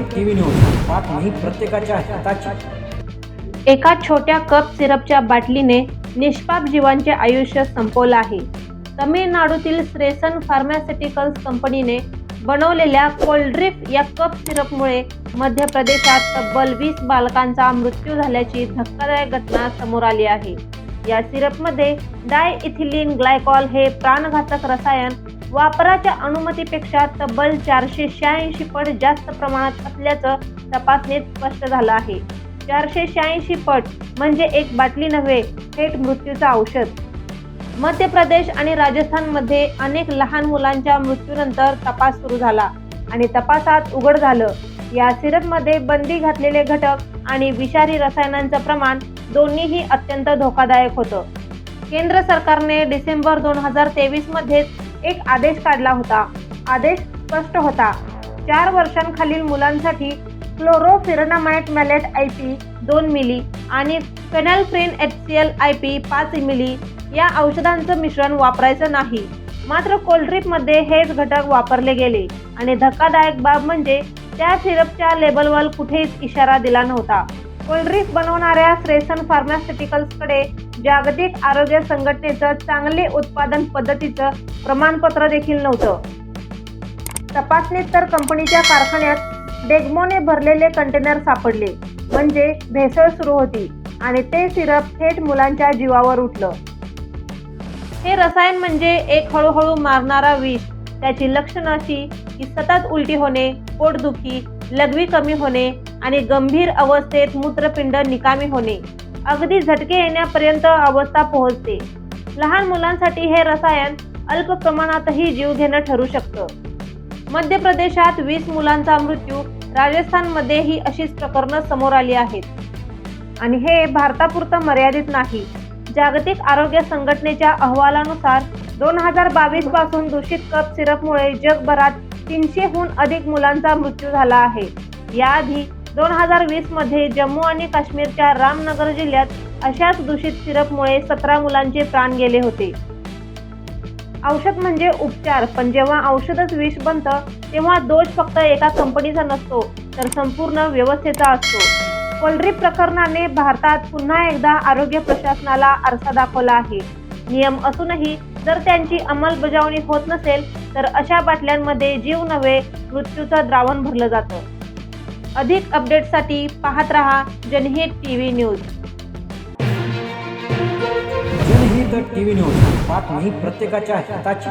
TV news बातमी प्रत्येकाच्या हिताची. एका छोट्या कप सिरपच्या बाटलीने निष्पाप जीवांचे आयुष्य संपवलं आहे. तमिळनाडूतील श्रेसन फार्मास्युटिकल्स कंपनीने बनवलेल्या कोल्ड्रिफ या कप सिरपमुळे मध्य प्रदेशात तब्बल वीस बालकांचा मृत्यू झाल्याची धक्कादायक घटना समोर आली आहे. या सिरपमध्ये डाय इथिलीन ग्लायकॉल हे प्राणघातक रसायन वापराच्या अनुमतीपेक्षा तब्बल चारशे शहाऐंशी पट जास्त प्रमाणात असल्याचं तपासणीत स्पष्ट झालं आहे. चारशे शहाऐंशी पट म्हणजे एक बाटली नव्हे थेट मृत्यूचं औषध. मध्य प्रदेश आणि राजस्थानमध्ये अनेक लहान मुलांच्या मृत्यूनंतर तपास सुरू झाला आणि तपासात उघड झालं. या सिरपमध्ये बंदी घातलेले घटक आणि विषारी रसायनांचं प्रमाण दोन्हीही अत्यंत धोकादायक होतं. केंद्र सरकारने डिसेंबर दोन हजार तेवीस मध्येच एक आदेश काढला होता. आदेश स्पष्ट होता. चार वर्षांखालील मुलांसाठी क्लोरोफिरनामाइट मॅलेट आय पी दोन मिली आणि phenylephrine H C L I P पाच मिली या औषधांचं मिश्रण वापरायचं नाही. मात्र कोल्ड्रिपमध्ये हेच घटक वापरले गेले आणि धक्कादायक बाब म्हणजे त्या सिरपच्या लेबलवर कुठेच इशारा दिला नव्हता. कोल्ड्रिप बनवणाऱ्या श्रेसन फार्मास्युटिकल्सकडे जागतिक आरोग्य संघटनेचं चांगले उत्पादन पद्धतीचं प्रमाणपत्र देखील नव्हतं. तपासणीत तर कंपनीच्या कारखान्यात डेग्मोने भरलेले कंटेनर सापडले. म्हणजे भेसळ सुरू होती आणि ते सिरप थेट मुलांच्या जीवावर उठलं. हे रसायन म्हणजे एक हळूहळू मारणारा विष. त्याची लक्षणं अशी की सतत उलटी होणे पोटदुखी लघवी कमी होणे आणि गंभीर अवस्थेत मूत्रपिंड निकामी होणे. अगदी झटके येण्यापर्यंत अवस्था पोहोचते. लहान मुलांसाठी हे रसायन अल्प प्रमाणातही जीव घेणं ठरू शकतं. मध्य प्रदेशात वीस मुलांचा मृत्यू राजस्थानमध्ये ही अशीच प्रकरणं समोर आली आहेत. आणि हे भारतापुरतं मर्यादित नाही. जागतिक आरोग्य संघटनेच्या अहवालानुसार दोन हजार बावीसपासून दूषित कप सिरपमुळे जगभरात तीनशेहून अधिक मुलांचा मृत्यू झाला आहे. याआधी दोन हजार वीसमध्ये जम्मू आणि काश्मीरच्या रामनगर जिल्ह्यात अशाच दूषित सिरपमुळे सतरा मुलांचे प्राण गेले होते. औषध म्हणजे उपचार पण जेव्हा औषधच विष बनतं तेव्हा दोष फक्त एका कंपनीचा नसतो तर संपूर्ण व्यवस्थेचा असतो. पोल्ट्री प्रकरणाने भारतात पुन्हा एकदा आरोग्य प्रशासनाला आरसा दाखवला आहे. नियम असूनही जर त्यांची अंमलबजावणी होत नसेल तर अशा बाटल्यांमध्ये जीव नव्हे मृत्यूचं द्रावण भरलं जातं. अधिक अपडेटसाठी पाहत रहा Janhit T V news. Janhit TV news बातमी प्रत्येकाच्या हिताची.